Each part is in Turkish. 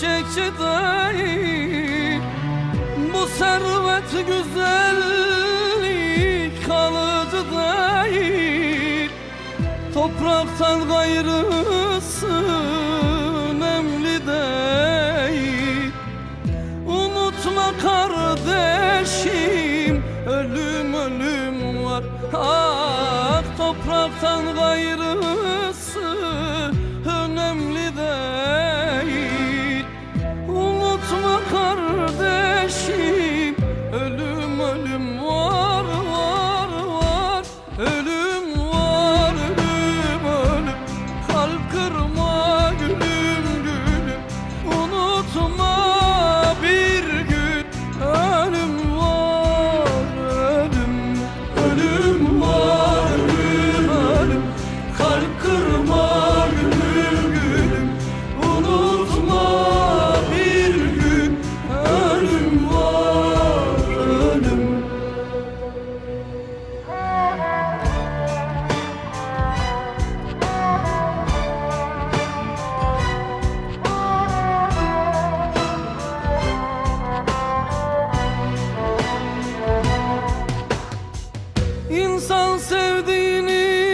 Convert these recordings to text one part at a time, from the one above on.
gerçekçi değil Bu servet güzellik kalıcı değil Topraktan gayrısı önemli değil. Unutma kardeşim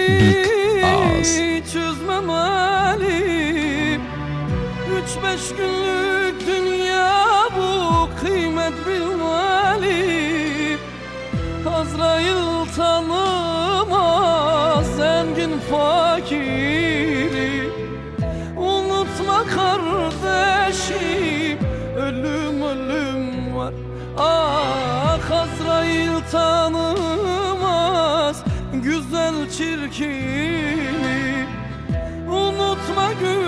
Big Ağız. çözmemeli Üç beş günlük dünya bu kıymet bilmeli Azrail tanımaz zengin fakiri Unutma kardeşim ölüm ölüm var. Ah Azrail tanımaz güzel çirkini Unutma gün